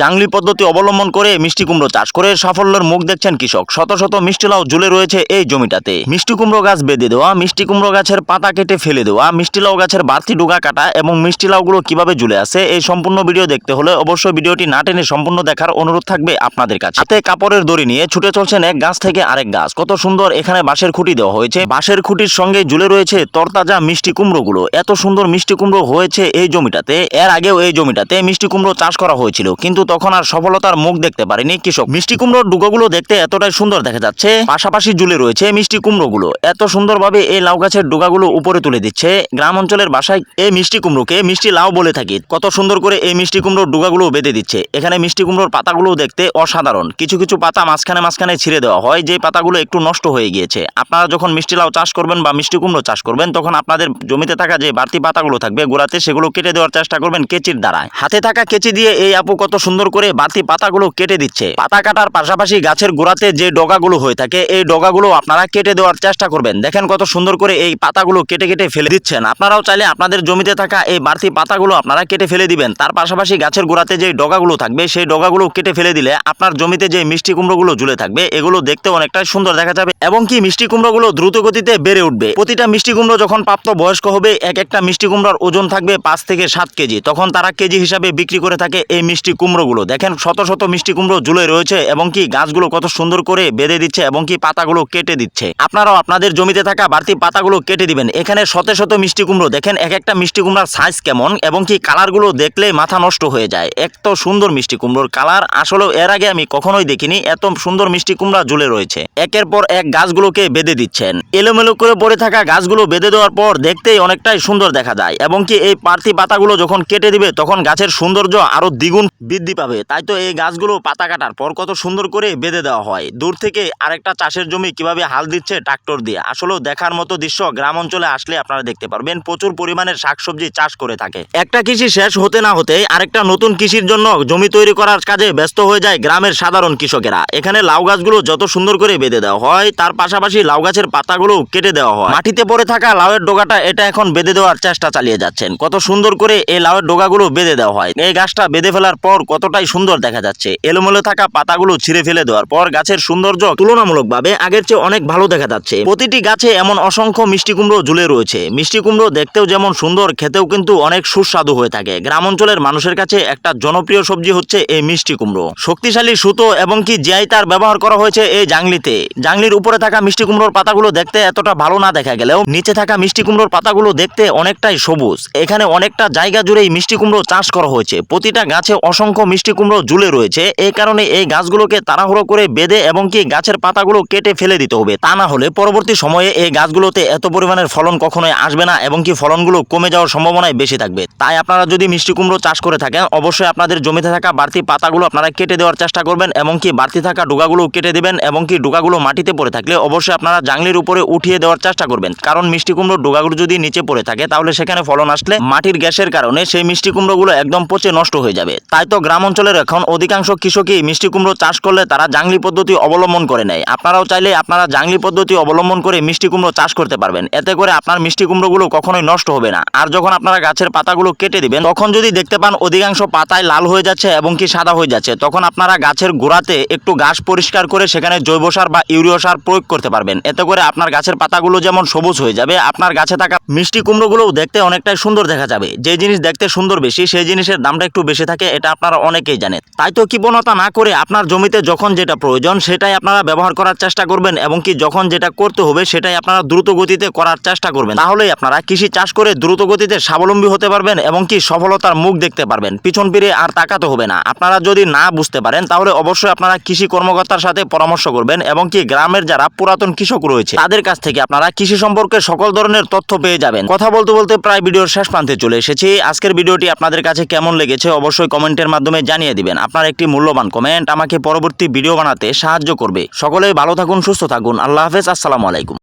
জাংলি পদ্ধতি অবলম্বন করে মিষ্টি কুমড়ো চাষ করে সাফল্যের মুখ দেখছেন কৃষক। শত শত মিষ্টি লাউ ঝুলে রয়েছে এই জমিটাতে। মিষ্টি কুমড়ো গাছ বেঁধে দেওয়া, মিষ্টি কুমড়ো গাছের পাতা কেটে ফেলে দেওয়া, মিষ্টি লাউ গাছের বাড়তি ডুগা কাটা এবং মিষ্টি লাউগুলো কীভাবে ঝুলে আছে এই সম্পূর্ণ ভিডিও দেখতে হলে অবশ্যই ভিডিওটি না টেনে সম্পূর্ণ দেখার অনুরোধ থাকবে আপনাদের কাছে। হাতে কাপড়ের দড়ি নিয়ে ছুটে চলছেন এক গাছ থেকে আরেক গাছ। কত সুন্দর এখানে বাঁশের খুঁটি দেওয়া হয়েছে। বাঁশের খুঁটির সঙ্গে ঝুলে রয়েছে তরতাজা মিষ্টি কুমড়োগুলো। এত সুন্দর মিষ্টি কুমড়ো হয়েছে এই জমিটাতে। এর আগেও এই জমিটাতে মিষ্টি কুমড়ো চাষ করা হয়েছিল। কিন্তু তখন আর সফলতার মুখ দেখতে পারেনি কৃষক। মিষ্টি কুমড়োর ডুগোগুলো দেখতে এতটাই সুন্দর দেখা যাচ্ছে। পাশাপাশি জুলে রয়েছে মিষ্টি কুমড়োগুলো। এত সুন্দরভাবে এই লাউ গাছের ডোগাগুলো উপরে তুলে দিচ্ছে। গ্রাম অঞ্চলের বাসায় এই মিষ্টি কুমড়োকে মিষ্টি লাউ বলে থাকি। কত সুন্দর করে এই মিষ্টি কুমড়োর ডোগাগুলো বেঁধে দিচ্ছে। এখানে মিষ্টি কুমড়োর পাতাগুলো দেখতে অসাধারণ। কিছু কিছু পাতা মাঝখানে মাঝখানে ছিঁড়ে দেওয়া হয়। যে পাতাগুলো একটু নষ্ট হয়ে গিয়েছে। আপনারা যখন মিষ্টি লাউ চাষ করবেন বা মিষ্টি কুমড়ো চাষ করবেন, তখন আপনাদের জমিতে থাকা যে বাড়তি পাতাগুলো থাকবে, গোড়াতে সেগুলো কেটে দেওয়ার চেষ্টা করবেন কেচির দ্বারা হাতে থাকা কেচি দিয়ে এই আপু কত সুন্দর করে বাড়তি পাতাগুলো কেটে দিচ্ছে। পাতা কাটার পাশাপাশি গাছের গোড়াতে যে ডগাগুলো হয়ে থাকে, এই ডগাগুলো আপনারা কেটে দেওয়ার চেষ্টা করবেন। দেখেন কত সুন্দর করে এই পাতাগুলো কেটে কেটে ফেলে দিচ্ছেন। আপনারাও চাইলে আপনাদের জমিতে থাকা এই বাড়তি পাতাগুলো আপনারা কেটে ফেলে দিবেন। তার পাশাপাশি গাছের গোড়াতে যে ডগাগুলো থাকবে, সেই ডগাগুলো কেটে ফেলে দিলে আপনার জমিতে যে মিষ্টি কুমড়োগুলো ঝুলে থাকবে, এগুলো দেখতে অনেকটা সুন্দর দেখা যাবে এবং কি মিষ্টি কুমড়োগুলো দ্রুত গতিতে বেড়ে উঠবে। প্রতিটা মিষ্টি কুমড়ো যখন প্রাপ্ত বয়স্ক হবে, এক একটা মিষ্টি কুমড়োর ওজন থাকবে পাঁচ থেকে সাত কেজি। তখন তারা কেজি হিসাবে বিক্রি করে থাকে এই মিষ্টি কুমড়োগুলো দেখেন, শত শত মিষ্টি কুমড়ো ঝুলে রয়েছে এবং কি গাছগুলো কত সুন্দর করে বেঁধে দিচ্ছে এবং কি পাতাগুলো কেটে দিচ্ছে। আপনারাও আপনাদের জমিতে থাকা বাড়তি পাতাগুলো কেটে দিবেন। এখানে শত শত মিষ্টি কুমড়ো। দেখেন, এক একটা মিষ্টি কুমড়ার সাইজ কেমন এবং কি কালারগুলো দেখলে মাথা নষ্ট হয়ে যায়। এত সুন্দর মিষ্টি কুমড়োর কালার। আসলেও এর আগে আমি কখনোই দেখিনি এত সুন্দর মিষ্টি কুমড়া ঝুলে রয়েছে। একের পর এক গাছগুলোকে বেঁধে দিচ্ছেন। এলোমেলো করে পড়ে থাকা গাছগুলো বেঁধে দেওয়ার পর দেখতেই অনেকটাই সুন্দর দেখা যায় এবং কি এই পার্থি পাতাগুলো যখন কেটে দিবে, তখন গাছের সৌন্দর্য আরও দ্বিগুণ বৃদ্ধি পাবে। তাই তো এই গাছগুলো পাতা কাটার পর কত সুন্দর করে বেঁধে দেওয়া হয়। দূর থেকে আরেকটা চাষের জমি কীভাবে হাল দিচ্ছে ট্রাক্টর দিয়ে। আসলেও দেখার মতো দৃশ্য গ্রাম অঞ্চলে আসলে আপনারা দেখতে পারবেন। প্রচুর পরিমাণে শাকসবজি চাষ করে থাকে। একটা কৃষি শেষ হতে না হতে আরেকটা নতুন কৃষির জন্য জমি তৈরি করার কাজে ব্যস্ত হয়ে যায় গ্রামের সাধারণ কৃষকেরা। এখানে লাউ গাছগুলো যত সুন্দর করে বেঁধে দেওয়া হয়, তার পাশাপাশি লাউ গাছের পাতাগুলো কেটে দেওয়া হয়। মাটিতে পড়ে থাকা লাউয়ের ডোগাটা এটা এখন বেঁধে দেওয়ার চেষ্টা চালিয়ে যাচ্ছেন। কত সুন্দর করে এই লাউয়ের ডোগাগুলো বেঁধে দেওয়া হয়। এই গাছটা বেঁধে ফেলার পর কতটাই সুন্দর দেখা যাচ্ছে। এলোমেলো থাকা পাতাগুলো ছিঁড়ে ফেলে দেওয়ার পর গাছের সৌন্দর্য তুলনামূলকভাবে আগের চেয়ে অনেক ভালো দেখা যাচ্ছে। প্রতিটি গাছে এমন অসংখ্য মিষ্টি কুমড়ো ঝুলে রয়েছে। মিষ্টি কুমড়ো দেখতেও যেমন সুন্দর, খেতেও কিন্তু অনেক সুস্বাদু হয়ে থাকে। গ্রাম অঞ্চলের মানুষের কাছে একটা জনপ্রিয় সবজি হচ্ছে এই মিষ্টি কুমড়ো। শক্তিশালী সুতো এবং কি জিআই তার ব্যবহার করা হয়েছে এই জাংলিতে। জাংলির উপরে থাকা মিষ্টি কুমড়োর পাতাগুলো দেখতে এতটা ভালো না দেখা গেলেও নিচে থাকা মিষ্টি কুমড়োর পাতাগুলো দেখতে অনেকটাই সবুজ। এখানে অনেকটা জায়গা জুড়েই মিষ্টি কুমড়ো চাষ করা হয়েছে। প্রতিটা গাছে অসংখ্য মিষ্টি কুমড়ো জুলে রয়েছে। এই কারণে এই গাছগুলোকে তাড়াহুড়ো করে বেঁধে এবং কি গাছের পাতাগুলো কেটে ফেলে দিতে হবে। তা না হলে পরবর্তী সময়ে এই গাছগুলোতে এত পরিমাণের ফলন কখনোই আসবে না এবং কি ফলনগুলো কমে যাওয়ার সম্ভাবনাই বেশি থাকবে। তাই আপনারা যদি মিষ্টি কুমড়ো চাষ করে থাকেন, অবশ্যই আপনাদের জমিতে থাকা বাড়তি পাতাগুলো আপনারা কেটে দেওয়ার চেষ্টা করবেন এবং কি বাড়তি থাকা ডোগাগুলো কেটে দেবেন এবং কি ডোগাগুলো মাটিতে পড়ে থাকলে অবশ্যই আপনারা জাংলির উপরে উঠিয়ে দেওয়ার চেষ্টা করবেন। কারণ মিষ্টি কুমড়ো ডোগাগুলো যদি নিচে পড়ে থাকে, তাহলে সেখানে ফলন আসলে মাটির গ্যাসের কারণে সেই মিষ্টি কুমড়োগুলো একদম পচে নষ্ট হয়ে যাবে। তাই তো গ্রাম অঞ্চলের এখন অধিকাংশ কৃষকই মিষ্টি কুমড়ো চাষ করলে তারা জাংলি পদ্ধতি অবলম্বন করে নেয়। আপনারাও চাইলে আপনারা জাংলি পদ্ধতি অবলম্বন করে মিষ্টি কুমড়ো চাষ করতে পারবেন। এতে করে আপনার মিষ্টি কুমড়োগুলো কখনোই নষ্ট হবে না। আর যখন আপনারা গাছের পাতাগুলো কেটে দিবেন, তখন যদি দেখতে পান অধিকাংশ পাতায় লাল হয়ে যাচ্ছে এবং কি সাদা হয়ে যাচ্ছে, তখন আপনারা গাছের গোড়াতে একটু ঘাস পরিষ্কার করে সেখানে জৈব সার বা ইউরিয়া সার প্রয়োগ করতে পারবেন। এতে করে আপনার গাছের পাতাগুলো যেমন সবুজ হয়ে যাবে, আপনার গাছে থাকা মিষ্টি কুমড়োগুলোও দেখতে অনেকটাই সুন্দর দেখা যাবে। যে জিনিস দেখতে সুন্দর বেশি, সেই জিনিসের দামটা একটু বেশি থাকে, এটা আপনারা অনেকেই জানেন তাই তো কৃপণতা না করে আপনার জমিতে যখন যেটা প্রয়োজন সেটাই আপনারা ব্যবহার করার চেষ্টা করবেন এবং কি যখন যেটা করতে হবে সেটাই আপনারা দ্রুত গতিতে করার চেষ্টা করবেন। তাহলেই আপনারা কৃষি চাষ করে দ্রুত গতিতে স্বাবলম্বী হতে পারবেন এবং কি সফলতার মুখ দেখতে পারবেন। পিছন ফিরে আর তাকাতে হবে না। আপনারা যদি না বুঝতে পারেন তাহলে অবশ্যই আপনারা কৃষি কর্মকর্তার সাথে পরামর্শ করবেন এবং কি গ্রামের যারা পুরাতন কৃষক রয়েছে, তাদের কাছ থেকে আপনারা কৃষি সম্পর্কে সকল ধরনের তথ্য পেয়ে যাবেন। কথা বলতে বলতে প্রায় ভিডিওর শেষ প্রান্তে চলে এসেছি। আজকের ভিডিওটি আপনাদের কাছে কেমন লেগেছে অবশ্যই কমেন্টের মাধ্যমে জানিয়ে দিবেন। আপনার একটি মূল্যবান কমেন্ট আমাকে পরবর্তী ভিডিও বানাতে সাহায্য করবে। সকলে ভালো থাকুন, সুস্থ থাকুন। আল্লাহ হাফেজ, আসসালামু আলাইকুম।